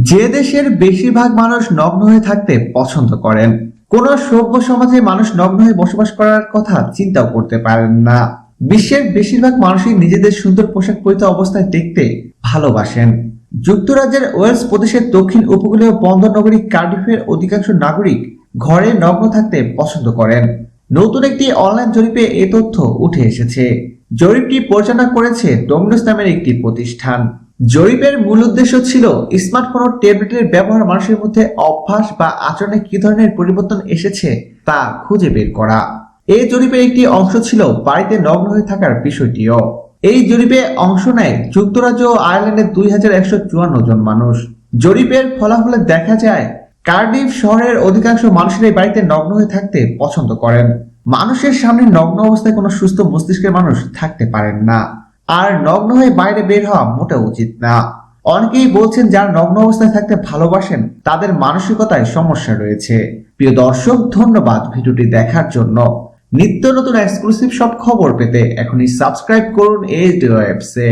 যে দেশের বেশিরভাগ মানুষ নগ্ন হয়ে থাকতে পছন্দ করেন, কোন সভ্য সমাজে মানুষ নগ্ন হয়ে বসবাস করার কথা চিন্তাও করতে পারেন না। বিশ্বের বেশিরভাগ মানুষই নিজেদের সুন্দর পোশাক পরিহিত অবস্থায় দেখতে ভালোবাসেন। যুক্তরাজ্যের ওয়েলস প্রদেশের দক্ষিণ উপকূলীয় বন্দর নগরী কার্ডিফের অধিকাংশ নাগরিক ঘরে নগ্ন থাকতে পছন্দ করেন। নতুন একটি অনলাইন জরিপে এ তথ্য উঠে এসেছে। জরিপটি পরিচালনা করেছে ডোমিনোস নামের একটি প্রতিষ্ঠান। জরিপের মূল উদ্দেশ্য ছিল স্মার্টফোন ও ট্যাবলেটের ব্যবহার মানুষের মধ্যে অভ্যাস বা আচরণে কি ধরনের পরিবর্তন এসেছে তা খুঁজে বের করা। এই জরিপের একটি অংশ ছিল বাড়িতে নগ্ন হয়ে থাকার বিষয়টিও। এই জরিপে অংশ নেয় যুক্তরাজ্য ও আয়ারল্যান্ডের দুই হাজার একশো চুয়ান্ন জন মানুষ। জরিপের ফলাফলে দেখা যায়, কার্ডিফ শহরের অধিকাংশ মানুষেরাই বাড়িতে নগ্ন হয়ে থাকতে পছন্দ করেন। মানুষের সামনে নগ্ন অবস্থায় কোনো সুস্থ মস্তিষ্কের মানুষ থাকতে পারেন না। আর নগ্ন হয়ে বাইরে বের হওয়া মোটেও উচিত না। অনেকেই বলছেন, যারা নগ্ন অবস্থায় থাকতে ভালোবাসেন, তাদের মানসিকতায় সমস্যা রয়েছে। প্রিয় দর্শক, ধন্যবাদ ভিডিওটি দেখার জন্য। নিত্য নতুন এক্সক্লুসিভ সব খবর পেতে এখনই সাবস্ক্রাইব করুন এই ওয়েবসে